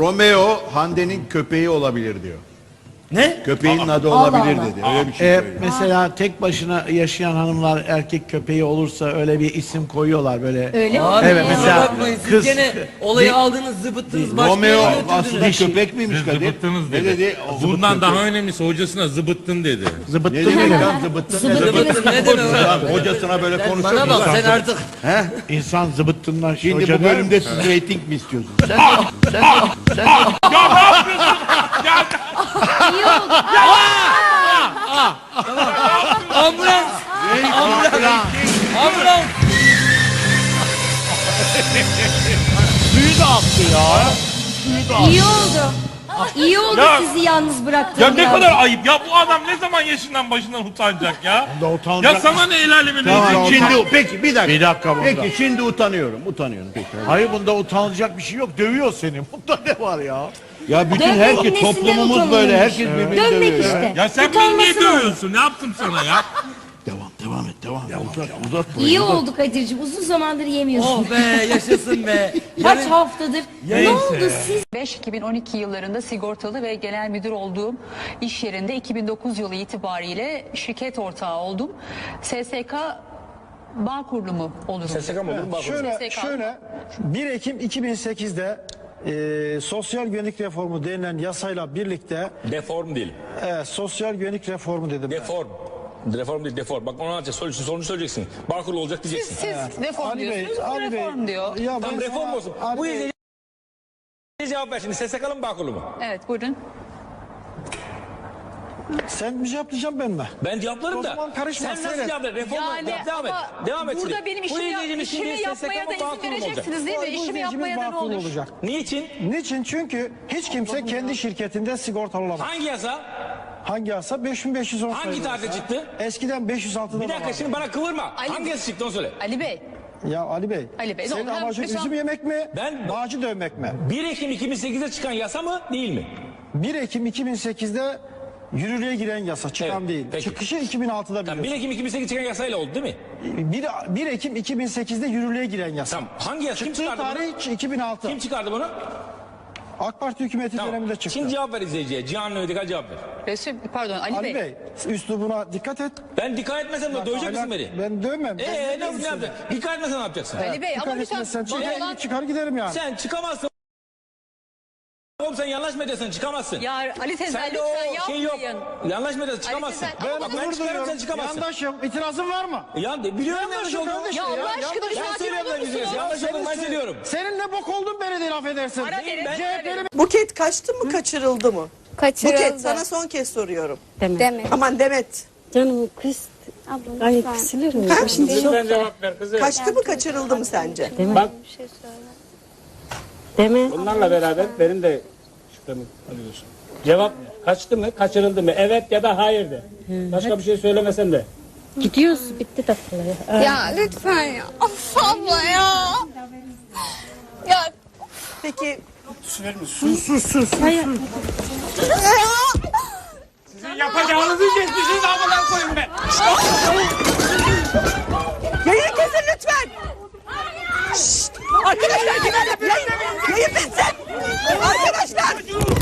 Romeo Hande'nin köpeği olabilir diyor. Ne? Köpeğin adı olabilir Allah. dedi. Öyle bir şey E, mesela tek başına yaşayan hanımlar erkek köpeği olursa öyle bir isim koyuyorlar böyle. Öyle mi? Abi Evet, mesela bakmayın, siz kız- gene olayı aldınız zıbıttınız başka Romeo yere götürdünüz. aslında köpek miymiş Siz Kadir? zıbıttınız Ne dedi. dedi? O Bundan zıbıt daha önemlisi hocasına zıbıttın dedi. Ne Zıbıttı demek mı? lan zıbıttın? Ne demek? Zıbıttın ne demek? Lan hocasına böyle Sen konuşuyor. bana bak musun? sen artık İnsan zıbıttından Şimdi hoca bu der bölümde siz reyting mi istiyorsunuz? Sen ne, sen ne, sen Suyu da attı ya. İyi oldu. İyi oldu Ya- sizi yalnız bıraktım. Ya ne biraz. kadar ayıp ya bu adam ne zaman yaşından başından utanacak ya? Da utanacak. Ya sana ne el alemin Tamam, şimdi peki bir dakika. Bir dakika bunda. Peki şimdi utanıyorum. Utanıyorum peki. Hayır bunda utanılacak bir şey yok. Dövüyor seni. Bunda ne var ya? Ya bütün Dönmeyin, herkes nesinden toplumumuz utanıyormuş? böyle. Herkes birbirini Dönmek dövüyor. ya. işte. Ya sen beni niye Utanması dövüyorsun? Ne yaptım sana ya? Uzat uzat. İyi oldu Kadir'cim. Uzun zamandır yemiyorsun. Oh be yaşasın be. Kaç Yarın- haftadır? Ne Neyse. oldu siz? 2005-2012 yıllarında sigortalı ve genel müdür olduğum iş yerinde 2009 yılı itibariyle şirket ortağı oldum. SSK Bağ kurulumu olurum. SSK mı olur? Bak Şöyle, SSK. şöyle 1 Ekim 2008'de e, sosyal güvenlik reformu denilen yasayla birlikte Deform değil. e, sosyal güvenlik reformu dedim. ben. Reform değil deform. Bak onu anlatacak. Sonucu, sonucu söyleyeceksin. Bağkur olacak Siz, diyeceksin. siz reform Ali Bey, diyorsunuz, bu Ali Bey, reform diyor. Ya ben Tam reform sana- olsun. Ali Bu Bey, izleyici cevap ver şimdi. SSK'lı mı Bağkurlu mu? Evet buyurun. sen mi cevaplayacağım ben mi? Ben cevaplarım O da. zaman karışma, Sen nasıl seyret. cevap ver? Reform Yani yap, devam et. ama Devam et burada şimdi. benim Bu işimi, izleyicimiz işimi şimdi yapmaya da SSK mı, izin Bağkurlu mu olacak? vereceksiniz değil mi? Bu İşimi izleyicimiz yapmaya da ne makul olur? olacak. Niçin? Niçin? Çünkü hiç kimse kendi şirketinde sigortalı olamaz. Hangi yasa? Hangi yasa? 5510 Hangi sayılı tarihte çıktı? Eskiden 506'da Bir da dakika vardı. şimdi bana kıvırma. Ali- Hangi yasa çıktı onu söyle. Ali Bey, Ya Ali Bey, Ali Bey, senin. Hem amacın mesela- üzüm yemek mi? Ben- Bağcı dövmek mi? 1 Ekim 2008'de çıkan yasa mı değil mi? 1 Ekim 2008'de yürürlüğe giren yasa çıkan Evet, değil. peki. Çıkışı 2006'da Tamam 1 biliyorsun. Ekim 2008 çıkan yasayla oldu değil mi? 1, 1 Ekim 2008'de yürürlüğe giren yasa. Tamam. Hangi yasa? Kim Çıktığı çıkardı bunu? tarih 2006. Kim çıkardı bunu? AK Parti hükümeti Tamam. döneminde çıktı. Şimdi cevap ver izleyiciye. Cihan Ödekal cevap ver. Resul, pardon Ali, Ali Bey. Bey, üslubuna dikkat et. Ben dikkat etmesem de dövecek misin beni? Ben dövmem. Eee nasıl ne yapacaksın? Dikkat etmesen ne yapacaksın? Ali Bey ama Dikkat lütfen etmezsen çıkar, olan... çıkar giderim yani. Sen çıkamazsın. Oğlum sen yanlış medyasın çıkamazsın. Ya Ali teyze Sen de lütfen o şey yok. yapmayın. Yanlış medyasın çıkamazsın. Ali teyze, ama Bak bunu ben Gurur çıkarım sen duyuyorum. çıkamazsın. Yandaşım. İtirazın var mı? Ya biliyorum yanlış Yandaşım olduğunu. kardeşim Ya ya. Allah aşkına bir Yandaş- sakin söylüyorum olur ben güzel. Yanlış olduğunu ben söylüyorum. Senin ne bok oldun beni de laf edersin. Ara verin. Ben- CHP'li Buket kaçtı mı kaçırıldı mı? Kaçırıldı. Buket sana son kez soruyorum. Demet. Aman Demet. Canım kız. Abla Ay kısılır mı? Ha? Şimdi çok cevap ver kızım. Kaçtı mı kaçırıldı mı sence? Demet. Bir şey söyle. Demet. Bunlarla beraber benim de şüphemi alıyorsun. Cevap. Kaçtı mı, kaçırıldı mı? Evet ya da hayır de. Başka bir şey söylemesen de. Gidiyoruz. Bitti tatlıları. Ya lütfen ya. Of abla ya. Ya Peki Yapacağınızı geçmişiniz Arkadaşlar!